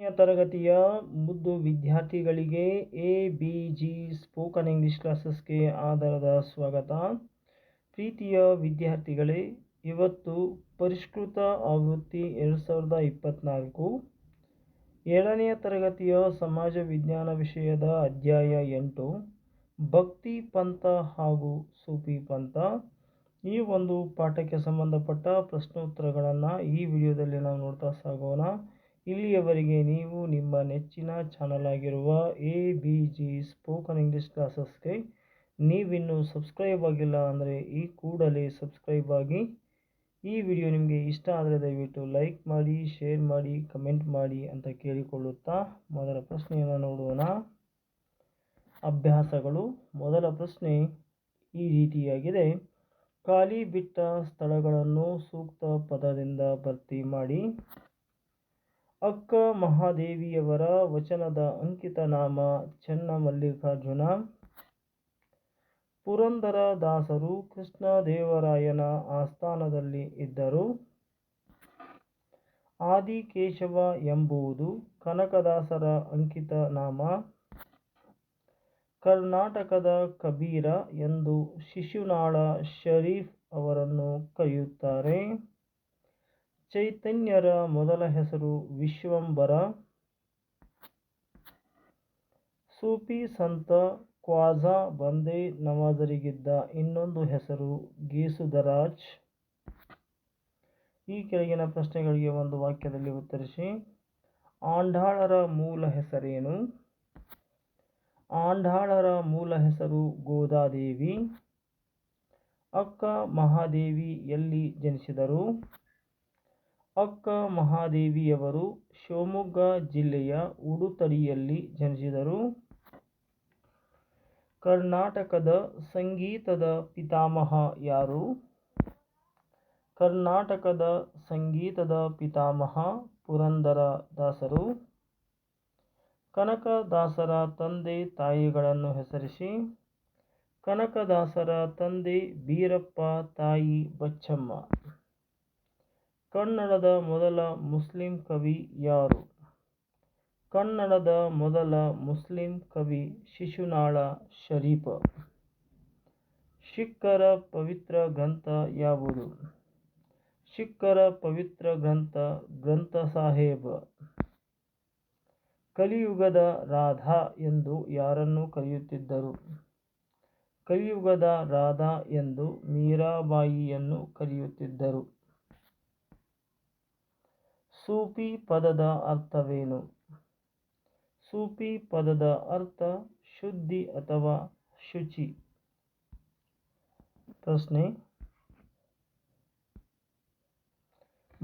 ತರಗತಿಯ ಮುದ್ದು ವಿದ್ಯಾರ್ಥಿಗಳಿಗೆ A, B, G spoken English ಕ್ಲಾಸಸ್ಗೆ ಆಧಾರದ ಸ್ವಾಗತ. ಪ್ರೀತಿಯ ವಿದ್ಯಾರ್ಥಿಗಳೇ, ಇವತ್ತು ಪರಿಷ್ಕೃತ ಆವೃತ್ತಿ ಎರಡು ಸಾವಿರದ ಇಪ್ಪತ್ತ್ನಾಲ್ಕು ಏಳನೆಯ ತರಗತಿಯ ಸಮಾಜ ವಿಜ್ಞಾನ ವಿಷಯದ ಅಧ್ಯಾಯ ಎಂಟು, ಭಕ್ತಿ ಪಂಥ ಹಾಗೂ ಸೂಫಿ ಪಂಥ. ಈ ಒಂದು ಪಾಠಕ್ಕೆ ಸಂಬಂಧಪಟ್ಟ ಪ್ರಶ್ನೋತ್ತರಗಳನ್ನು ಈ ವಿಡಿಯೋದಲ್ಲಿ ನಾವು ನೋಡ್ತಾ ಸಾಗೋಣ. ಇಲ್ಲಿಯವರೆಗೆ ನೀವು ನಿಮ್ಮ ನೆಚ್ಚಿನ ಚಾನಲ್ ಆಗಿರುವ A B G spoken English ಕ್ಲಾಸಸ್ಗೆ ನೀವಿನ್ನೂ ಸಬ್ಸ್ಕ್ರೈಬ್ ಆಗಿಲ್ಲ ಅಂದರೆ ಈ ಕೂಡಲೇ ಸಬ್ಸ್ಕ್ರೈಬ್ ಆಗಿ. ಈ ವಿಡಿಯೋ ನಿಮಗೆ ಇಷ್ಟ ಆದರೆ ದಯವಿಟ್ಟು ಲೈಕ್ ಮಾಡಿ ಶೇರ್ ಮಾಡಿ ಕಮೆಂಟ್ ಮಾಡಿ ಅಂತ ಕೇಳಿಕೊಳ್ಳುತ್ತಾ ಮೊದಲ ಪ್ರಶ್ನೆಯನ್ನು ನೋಡೋಣ. ಅಭ್ಯಾಸಗಳು. ಮೊದಲ ಪ್ರಶ್ನೆ ಈ ರೀತಿಯಾಗಿದೆ. ಖಾಲಿ ಬಿಟ್ಟ ಸ್ಥಳಗಳನ್ನು ಸೂಕ್ತ ಪದದಿಂದ ಭರ್ತಿ ಮಾಡಿ. ಅಕ್ಕ ಮಹಾದೇವಿಯವರ ವಚನದ ಅಂಕಿತ ನಾಮ ಚೆನ್ನಮಲ್ಲಿಕಾರ್ಜುನ. ಪುರಂದರ ದಾಸರು ಕೃಷ್ಣದೇವರಾಯನ ಆಸ್ಥಾನದಲ್ಲಿ ಇದ್ದರು. ಆದಿಕೇಶವ ಎಂಬುದು ಕನಕದಾಸರ ಅಂಕಿತ ನಾಮ. ಕರ್ನಾಟಕದ ಕಬೀರ ಎಂದು ಶಿಶುನಾಳ ಶರೀಫ್ ಅವರನ್ನು ಕರೆಯುತ್ತಾರೆ. ಚೈತನ್ಯರ ಮೊದಲ ಹೆಸರು ವಿಶ್ವಂಬರ. ಸೂಫಿ ಸಂತ ಕ್ವಾಜಾ ಬಂದೇ ನವಾಜರಿಗಿದ್ದ ಇನ್ನೊಂದು ಹೆಸರು ಗೀಸುದರಾಜ್. ಈ ಕೆಳಗಿನ ಪ್ರಶ್ನೆಗಳಿಗೆ ಒಂದು ವಾಕ್ಯದಲ್ಲಿ ಉತ್ತರಿಸಿ. ಆಂಡಾಳರ ಮೂಲ ಹೆಸರೇನು? ಆಂಡಾಳರ ಮೂಲ ಹೆಸರು ಗೋದಾದೇವಿ. ಅಕ್ಕ ಮಹಾದೇವಿ ಎಲ್ಲಿ ಜನಿಸಿದರು? ಅಕ್ಕ ಮಹಾದೇವಿಯವರು ಶಿವಮೊಗ್ಗ ಜಿಲ್ಲೆಯ ಉಡುತಡಿಯಲ್ಲಿ ಜನಿಸಿದರು. ಕರ್ನಾಟಕದ ಸಂಗೀತದ ಪಿತಾಮಹ ಯಾರು? ಕರ್ನಾಟಕದ ಸಂಗೀತದ ಪಿತಾಮಹ ಪುರಂದರ ದಾಸರು. ಕನಕದಾಸರ ತಂದೆ ತಾಯಿಗಳನ್ನು ಹೆಸರಿಸಿ. ಕನಕದಾಸರ ತಂದೆ ಬೀರಪ್ಪ ತಾಯಿ ಬಚ್ಚಮ್ಮ. ಕನ್ನಡದ ಮೊದಲ ಮುಸ್ಲಿಂ ಕವಿ ಯಾರು? ಕನ್ನಡದ ಮೊದಲ ಮುಸ್ಲಿಂ ಕವಿ ಶಿಶುನಾಳ ಶರೀಫ. ಶಿಖ್ಖರ ಪವಿತ್ರ ಗ್ರಂಥ ಯಾವುದು? ಶಿಖ್ಖರ ಪವಿತ್ರ ಗ್ರಂಥ ಗ್ರಂಥ ಸಾಹೇಬ. ಕಲಿಯುಗದ ರಾಧಾ ಎಂದು ಯಾರನ್ನು ಕರೆಯುತ್ತಿದ್ದರು? ಕಲಿಯುಗದ ರಾಧಾ ಎಂದು ಮೀರಾಬಾಯಿಯನ್ನು ಕರೆಯುತ್ತಿದ್ದರು. ಸೂಫಿ ಪದದ ಅರ್ಥವೇನು? ಸೂಫಿ ಪದದ ಅರ್ಥ ಶುದ್ಧಿ ಅಥವಾ ಶುಚಿ? ಪ್ರಶ್ನೆ.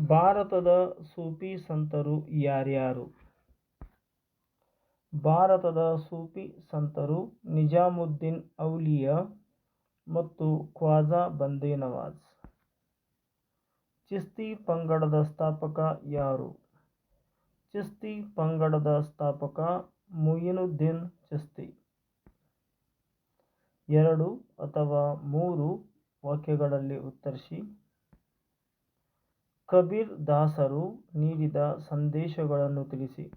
ಭಾರತದ ಸೂಫಿ ಸಂತರು ಯಾರ್ಯಾರು? ಭಾರತದ ಸೂಫಿ ಸಂತರು ನಿಜಾಮುದ್ದೀನ್ ಔಲಿಯಾ ಮತ್ತು ಖ್ವಾಜಾ ಬಂದೇ ನವಾಜ್ ಚಿಸ್ತಿ ಪಂಗಡದ ಸ್ಥಾಪಕ ಯಾರು? ಚಿಸ್ತಿ ಪಂಗಡದ ಸ್ಥಾಪಕ ಮುಯಿನುದ್ದೀನ್ ಚಿಸ್ತಿ. ಎರಡು ಅಥವಾ ಮೂರು ವಾಕ್ಯಗಳಲ್ಲಿ ಉತ್ತರಿಸಿ. ಕಬೀರ್ ದಾಸರು ನೀಡಿದ ಸಂದೇಶಗಳನ್ನು ತಿಳಿಸಿ.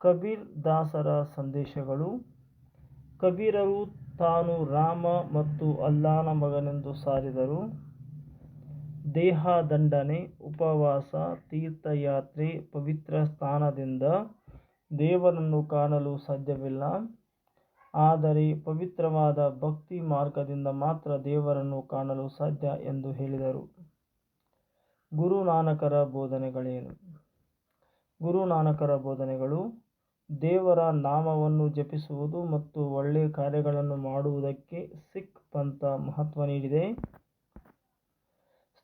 ಕಬೀರ್ ದಾಸರ ಸಂದೇಶಗಳು, ಕಬೀರರು ತಾನು ರಾಮ ಮತ್ತು ಅಲ್ಲಾನ ಮಗನೆಂದು ಸಾರಿದರು. ದೇಹದಂಡನೆ, ಉಪವಾಸ, ತೀರ್ಥಯಾತ್ರೆ, ಪವಿತ್ರ ಸ್ಥಾನದಿಂದ ದೇವರನ್ನು ಕಾಣಲು ಸಾಧ್ಯವಿಲ್ಲ. ಆದರೆ ಪವಿತ್ರವಾದ ಭಕ್ತಿ ಮಾರ್ಗದಿಂದ ಮಾತ್ರ ದೇವರನ್ನು ಕಾಣಲು ಸಾಧ್ಯ ಎಂದು ಹೇಳಿದರು. ಗುರುನಾನಕರ ಬೋಧನೆಗಳೇನು? ಗುರುನಾನಕರ ಬೋಧನೆಗಳು ದೇವರ ನಾಮವನ್ನು ಜಪಿಸುವುದು ಮತ್ತು ಒಳ್ಳೆಯ ಕಾರ್ಯಗಳನ್ನು ಮಾಡುವುದಕ್ಕೆ ಸಿಖ್ ಪಂಥ ಮಹತ್ವ ನೀಡಿದೆ.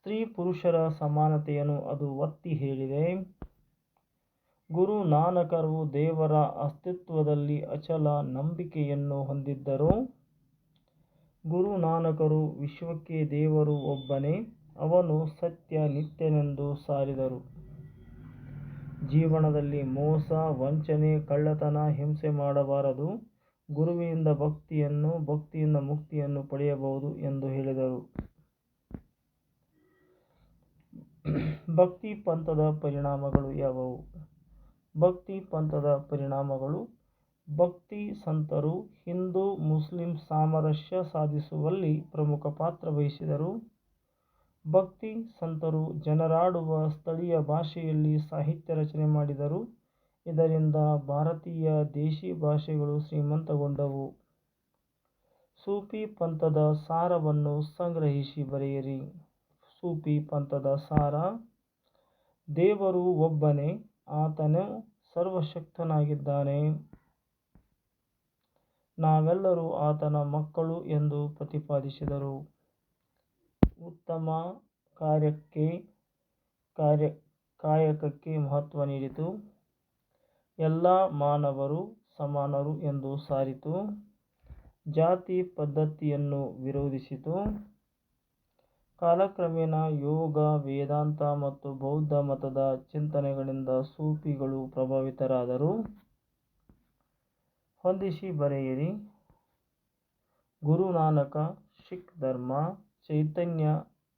ಸ್ತ್ರೀ ಪುರುಷರ ಸಮಾನತೆಯನ್ನು ಅದು ಒತ್ತಿ ಹೇಳಿದೆ. ಗುರು ನಾನಕರು ದೇವರ ಅಸ್ತಿತ್ವದಲ್ಲಿ ಅಚಲ ನಂಬಿಕೆಯನ್ನು ಹೊಂದಿದ್ದರು. ಗುರು ನಾನಕರು ವಿಶ್ವಕ್ಕೆ ದೇವರು ಒಬ್ಬನೇ, ಅವನು ಸತ್ಯ ನಿತ್ಯನೆಂದು ಸಾರಿದರು. ಜೀವನದಲ್ಲಿ ಮೋಸ, ವಂಚನೆ, ಕಳ್ಳತನ, ಹಿಂಸೆ ಮಾಡಬಾರದು. ಗುರುವಿನಿಂದ ಭಕ್ತಿಯನ್ನು, ಭಕ್ತಿಯಿಂದ ಮುಕ್ತಿಯನ್ನು ಪಡೆಯಬಹುದು ಎಂದು ಹೇಳಿದರು. ಭಕ್ತಿ ಪಂಥದ ಪರಿಣಾಮಗಳು ಯಾವುವು? ಭಕ್ತಿ ಪಂಥದ ಪರಿಣಾಮಗಳು ಭಕ್ತಿ ಸಂತರು ಹಿಂದೂ ಮುಸ್ಲಿಂ ಸಾಮರಸ್ಯ ಸಾಧಿಸುವಲ್ಲಿ ಪ್ರಮುಖ ಪಾತ್ರ ವಹಿಸಿದರು. ಭಕ್ತಿ ಸಂತರು ಜನರಾಡುವ ಸ್ಥಳೀಯ ಭಾಷೆಯಲ್ಲಿ ಸಾಹಿತ್ಯ ರಚನೆ ಮಾಡಿದರು. ಇದರಿಂದ ಭಾರತೀಯ ದೇಶಿ ಭಾಷೆಗಳು ಶ್ರೀಮಂತಗೊಂಡವು. ಸೂಫಿ ಪಂಥದ ಸಾರವನ್ನು ಸಂಗ್ರಹಿಸಿ ಬರೆಯಿರಿ. ಸೂಫಿ ಪಂಥದ ಸಾರ. ದೇವರು ಒಬ್ಬನೇ, ಆತನು ಸರ್ವಶಕ್ತನಾಗಿದ್ದಾನೆ. ನಾವೆಲ್ಲರೂ ಆತನ ಮಕ್ಕಳು ಎಂದು ಪ್ರತಿಪಾದಿಸಿದರು. ಉತ್ತಮ ಕಾರ್ಯಕ್ಕೆ, ಕಾರ್ಯ, ಕಾಯಕಕ್ಕೆ ಮಹತ್ವ ನೀಡಿತು. ಎಲ್ಲ ಮಾನವರು ಸಮಾನರು ಎಂದು ಸಾರಿತು. ಜಾತಿ ಪದ್ಧತಿಯನ್ನು ವಿರೋಧಿಸಿತು. ಕಾಲಕ್ರಮೇಣ ಯೋಗ, ವೇದಾಂತ ಮತ್ತು ಬೌದ್ಧ ಮತದ ಚಿಂತನೆಗಳಿಂದ ಸೂಫಿಗಳು ಪ್ರಭಾವಿತರಾದರು. ಹೊಂದಿಸಿ ಬರೆಯಿರಿ. ಗುರುನಾನಕ ಸಿಖ್ ಧರ್ಮ, ಚೈತನ್ಯ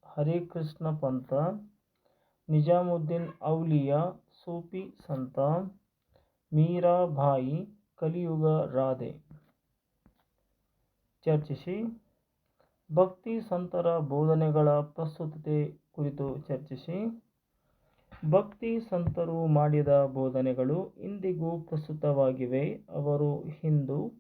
ಹರೇಕೃಷ್ಣ ಪಂಥ, ನಿಜಾಮುದ್ದೀನ್ ಔಲಿಯಾ ಸೂಫಿ ಸಂತ ಮೀರಾಬಾಯಿ ಕಲಿಯುಗ ರಾಧೆ. ಚರ್ಚಿಸಿ. ಭಕ್ತಿ ಸಂತರ ಬೋಧನೆಗಳ ಪ್ರಸ್ತುತತೆ ಕುರಿತು ಚರ್ಚಿಸಿ. ಭಕ್ತಿ ಸಂತರು ಮಾಡಿದ ಬೋಧನೆಗಳು ಇಂದಿಗೂ ಪ್ರಸ್ತುತವಾಗಿವೆ. ಅವರು ಹಿಂದೂ,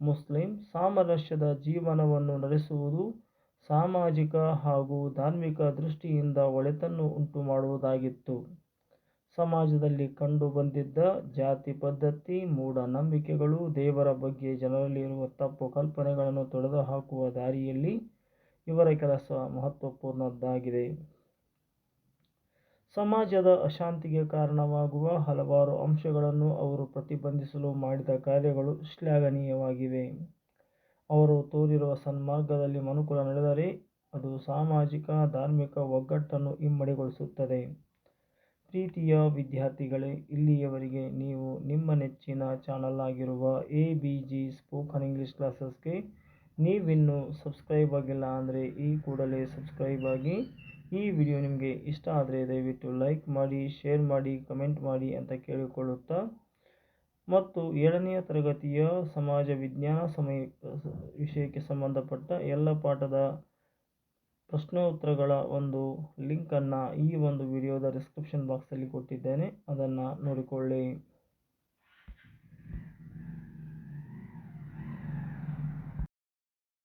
ಮುಸ್ಲಿಂ, ಸಾಮರಸ್ಯದ ಜೀವನವನ್ನು ನಡೆಸುವುದು, ಸಾಮಾಜಿಕ ಹಾಗೂ ಧಾರ್ಮಿಕ ದೃಷ್ಟಿಯಿಂದ ಒಳಿತನ್ನು ಉಂಟುಮಾಡುವುದಾಗಿತ್ತು. ಸಮಾಜದಲ್ಲಿ ಕಂಡುಬಂದಿದ್ದ ಜಾತಿ ಪದ್ಧತಿ ಮೂಢನಂಬಿಕೆಗಳು ದೇವರ ಬಗ್ಗೆ ಜನರಲ್ಲಿ ಇರುವ ತಪ್ಪು ಕಲ್ಪನೆಗಳನ್ನು ತೊಡೆದುಹಾಕುವ ದಾರಿಯಲ್ಲಿ ಇವರ ಕೆಲಸ ಮಹತ್ವಪೂರ್ಣದ್ದಾಗಿದೆ. ಸಮಾಜದ ಅಶಾಂತಿಗೆ ಕಾರಣವಾಗುವ ಹಲವಾರು ಅಂಶಗಳನ್ನು ಅವರು ಪ್ರತಿಬಂಧಿಸಲು ಮಾಡಿದ ಕಾರ್ಯಗಳು ಶ್ಲಾಘನೀಯವಾಗಿವೆ. ಅವರು ತೋರಿರುವ ಸನ್ಮಾರ್ಗದಲ್ಲಿ ಮನುಕುಲ ನಡೆದರೆ ಅದು ಸಾಮಾಜಿಕ, ಧಾರ್ಮಿಕ ಒಗ್ಗಟ್ಟನ್ನು ಇಮ್ಮಡಿಗೊಳಿಸುತ್ತದೆ ಪ್ರೀತಿಯ ವಿದ್ಯಾರ್ಥಿಗಳೇ, ಇಲ್ಲಿಯವರೆಗೆ ನೀವು ನಿಮ್ಮ ನೆಚ್ಚಿನ ಚಾನಲ್ ಆಗಿರುವ A B G spoken English ಕ್ಲಾಸಸ್ಗೆ ನೀವಿನ್ನೂ ಸಬ್ಸ್ಕ್ರೈಬ್ ಆಗಿಲ್ಲ ಅಂದರೆ ಈ ಕೂಡಲೇ ಸಬ್ಸ್ಕ್ರೈಬ್ ಆಗಿ. ಈ ವಿಡಿಯೋ ನಿಮಗೆ ಇಷ್ಟ ಆದರೆ ದಯವಿಟ್ಟು ಲೈಕ್ ಮಾಡಿ, ಶೇರ್ ಮಾಡಿ, ಕಮೆಂಟ್ ಮಾಡಿ ಅಂತ ಕೇಳಿಕೊಳ್ಳುತ್ತಾ. ಮತ್ತು ಏಳನೆಯ ತರಗತಿಯ ಸಮಾಜ ವಿಜ್ಞಾನ ಸಮಯ, ವಿಷಯಕ್ಕೆ ಸಂಬಂಧಪಟ್ಟ ಎಲ್ಲ ಪಾಠದ ಪ್ರಶ್ನೋತ್ತರಗಳ ಒಂದು ಲಿಂಕನ್ನು ಈ ಒಂದು ವಿಡಿಯೋದ ಡಿಸ್ಕ್ರಿಪ್ಷನ್ ಬಾಕ್ಸಲ್ಲಿ ಕೊಟ್ಟಿದ್ದೇನೆ. ಅದನ್ನು ನೋಡಿಕೊಳ್ಳಿ.